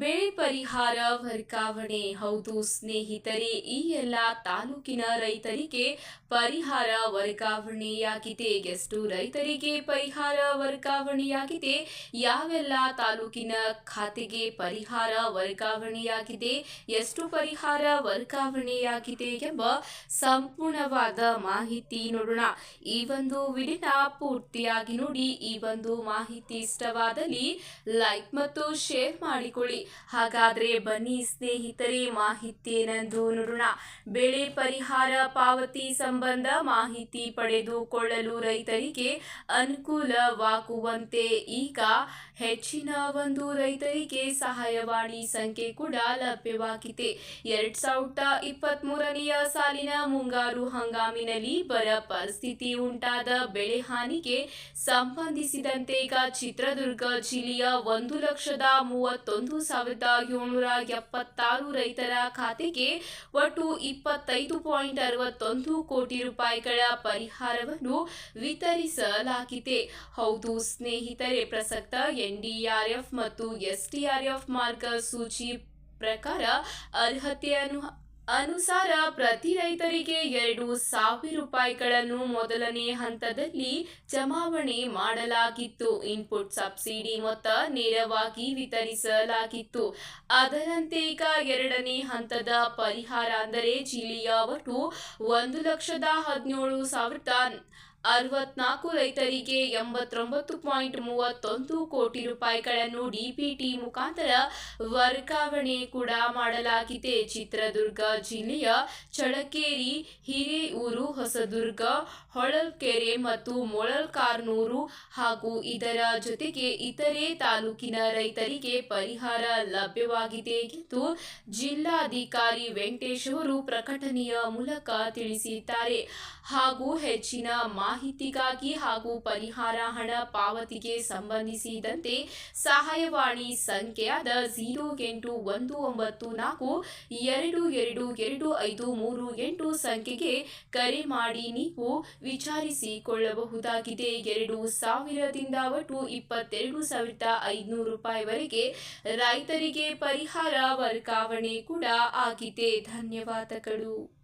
ಬೆಳೆ ಪರಿಹಾರ ವರ್ಗಾವಣೆ. ಹೌದು ಸ್ನೇಹಿತರೆ, ಈ ಎಲ್ಲ ತಾಲೂಕಿನ ರೈತರಿಗೆ ಪರಿಹಾರ ವರ್ಗಾವಣೆಯಾಗಿದೆ. ಎಷ್ಟು ರೈತರಿಗೆ ಪರಿಹಾರ ವರ್ಗಾವಣೆಯಾಗಿದೆ? ಯಾವೆಲ್ಲ ತಾಲೂಕಿನ ಖಾತೆಗೆ ಪರಿಹಾರ ವರ್ಗಾವಣೆಯಾಗಿದೆ? ಎಷ್ಟು ಪರಿಹಾರ ವರ್ಗಾವಣೆಯಾಗಿದೆ ಎಂಬ ಸಂಪೂರ್ಣವಾದ ಮಾಹಿತಿ ನೋಡೋಣ. ಈ ಒಂದು ವಿಡಿಯೋನ ಪೂರ್ತಿಯಾಗಿ ನೋಡಿ. ಈ ಒಂದು ಮಾಹಿತಿ ಇಷ್ಟವಾದಲ್ಲಿ ಲೈಕ್ ಮತ್ತು ಶೇರ್ ಮಾಡಿಕೊಳ್ಳಿ. ಹಾಗಾದ್ರೆ ಬನ್ನಿ ಸ್ನೇಹಿತರೆ, ಮಾಹಿತಿ ಏನೆಂದು ನೋಡೋಣ. ಬೆಳೆ ಪರಿಹಾರ ಪಾವತಿ ಸಂಬಂಧ ಮಾಹಿತಿ ಪಡೆದುಕೊಳ್ಳಲು ರೈತರಿಗೆ ಅನುಕೂಲವಾಗುವಂತೆ ಈಗ ಹೆಚ್ಚಿನ ಒಂದು ರೈತರಿಗೆ ಸಹಾಯವಾಣಿ ಸಂಖ್ಯೆ ಕೂಡ ಲಭ್ಯವಾಗಿದೆ. ಎರಡ್ ಸಾವಿರದ ಇಪ್ಪತ್ತ್ ಮೂರನೆಯ ಸಾಲಿನ ಮುಂಗಾರು ಹಂಗಾಮಿನಲ್ಲಿ ಬರ ಪರಿಸ್ಥಿತಿ ಉಂಟಾದ ಬೆಳೆ ಹಾನಿಗೆ ಸಂಬಂಧಿಸಿದಂತೆ ಈಗ ಚಿತ್ರದುರ್ಗ ಜಿಲ್ಲೆಯ ಒಂದು ಲಕ್ಷದ ಮೂವತ್ತೊಂದು ಸಾವಿರದ ಏಳ್ನೂರ ಎಪ್ಪತ್ತಾರು ರೈತರ ಖಾತೆಗೆ ಒಟ್ಟು ಇಪ್ಪತ್ತೈದು ಪಾಯಿಂಟ್ ಅರವತ್ತೊಂದು ಕೋಟಿ ರೂಪಾಯಿಗಳ ಪರಿಹಾರವನ್ನು ವಿತರಿಸಲಾಗಿದೆ. ಹೌದು, ಸ್ನೇಹಿತರೆ, ಪ್ರಸಕ್ತ ಎನ್ಡಿಆರ್ಎಫ್ ಮತ್ತು ಎಸ್ಡಿಆರ್ಎಫ್ ಮಾರ್ಗಸೂಚಿ ಪ್ರಕಾರ ಅರ್ಹತೆ ಅನು ಅನುಸಾರ ಪ್ರತಿ ರೈತರಿಗೆ ಎರಡು ಸಾವಿರ ರೂಪಾಯಿಗಳನ್ನು ಮೊದಲನೇ ಹಂತದಲ್ಲಿ ಜಮಾವಣೆ ಮಾಡಲಾಗಿತ್ತು. ಇನ್ಪುಟ್ ಸಬ್ಸಿಡಿ ಮೊತ್ತ ನೇರವಾಗಿ ವಿತರಿಸಲಾಗಿತ್ತು. ಅದರಂತೆ ಈಗ ಎರಡನೇ ಹಂತದ ಪರಿಹಾರ ಅಂದರೆ ಜಿಲ್ಲೆಯ ಒಟ್ಟು ಒಂದು ಲಕ್ಷದ ಹದಿನೇಳು ಸಾವಿರದ ಅರವತ್ನಾಲ್ಕು ರೈತರಿಗೆ ಎಂಬತ್ತೊಂಬತ್ತು ಪಾಯಿಂಟ್ ಮೂವತ್ತೊಂದು ಕೋಟಿ ರೂಪಾಯಿಗಳನ್ನು ಡಿಪಿಟಿ ಮುಖಾಂತರ ವರ್ಗಾವಣೆ ಕೂಡ ಮಾಡಲಾಗಿದೆ. ಚಿತ್ರದುರ್ಗ ಜಿಲ್ಲೆಯ ಚಳಕೇರಿ ಹಿರೇಯೂರು, ಹೊಸದುರ್ಗ, ಹೊಳಲ್ಕೆರೆ ಮತ್ತು ಮೊಳಲ್ಕಾರ್ನೂರು ಹಾಗೂ ಇದರ ಜೊತೆಗೆ ಇತರೆ ತಾಲೂಕಿನ ರೈತರಿಗೆ ಪರಿಹಾರ ಲಭ್ಯವಾಗಿದೆ ಎಂದು ಜಿಲ್ಲಾಧಿಕಾರಿ ವೆಂಕಟೇಶ್ ಅವರು ಪ್ರಕಟಣೆಯ ಮೂಲಕ ತಿಳಿಸಿದ್ದಾರೆ. ಹಾಗೂ ಹೆಚ್ಚಿನ ಮಾಹಿತಿಗಾಗಿ ಹಾಗೂ ಪರಿಹಾರ ಹಣ ಪಾವತಿಗೆ ಸಂಬಂಧಿಸಿದಂತೆ ಸಹಾಯವಾಣಿ ಸಂಖ್ಯೆಯಾದ ಜೀರೋ ಎಂಟು ಒಂದು ಒಂಬತ್ತು ನಾಲ್ಕು ಎರಡು ಎರಡು ಎರಡು ಐದು ಮೂರು ಎಂಟು ಸಂಖ್ಯೆಗೆ ಕರೆ ಮಾಡಿ ನೀವು ವಿಚಾರಿಸಿಕೊಳ್ಳಬಹುದಾಗಿದೆ. ಎರಡು ಸಾವಿರದಿಂದ ಒಟ್ಟು ಇಪ್ಪತ್ತೆರಡು ಸಾವಿರದ ಐದುನೂರು ರೂಪಾಯಿವರೆಗೆ ರೈತರಿಗೆ ಪರಿಹಾರ ವರ್ಗಾವಣೆ ಕೂಡ ಆಗಿದೆ. ಧನ್ಯವಾದಗಳು.